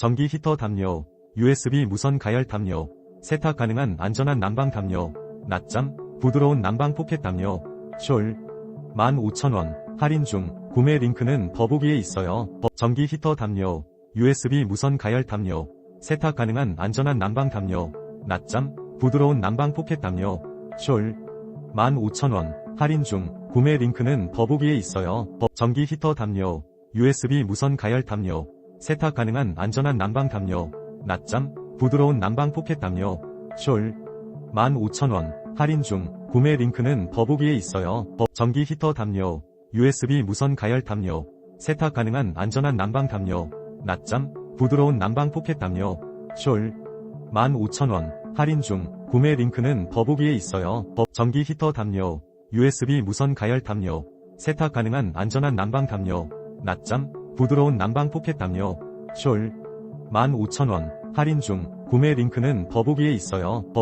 전기 히터 담요, USB 무선 가열 담요, 세탁 가능한 안전한 난방 담요, 낮잠, 부드러운 난방 포켓 담요, 숄, 15,000원, 할인 중, 구매 링크는 더보기에 있어요. 버- 전기 히터 담요, USB 무선 가열 담요, 세탁 가능한 안전한 난방 담요, 낮잠, 부드러운 난방 포켓 담요, 숄, 15,000원, 할인 중, 구매 링크는 더보기에 있어요. 버- 전기 히터 담요, USB 무선 가열 담요, 세탁 가능한 안전한 난방 담요, 낮잠, 부드러운 난방 포켓 담요, 숄, 15,000원, 할인 중, 구매 링크는 더보기에 있어요. 버- 전기 히터 담요, USB 무선 가열 담요, 세탁 가능한 안전한 난방 담요, 낮잠, 부드러운 난방 포켓 담요, 숄, 15,000원, 할인 중, 구매 링크는 더보기에 있어요. 버- 전기 히터 담요, USB 무선 가열 담요, 세탁 가능한 안전한 난방 담요, 낮잠, 부드러운 난방 포켓 담요, 숄, 15,000원, 할인 중, 구매 링크는 더보기에 있어요. 버-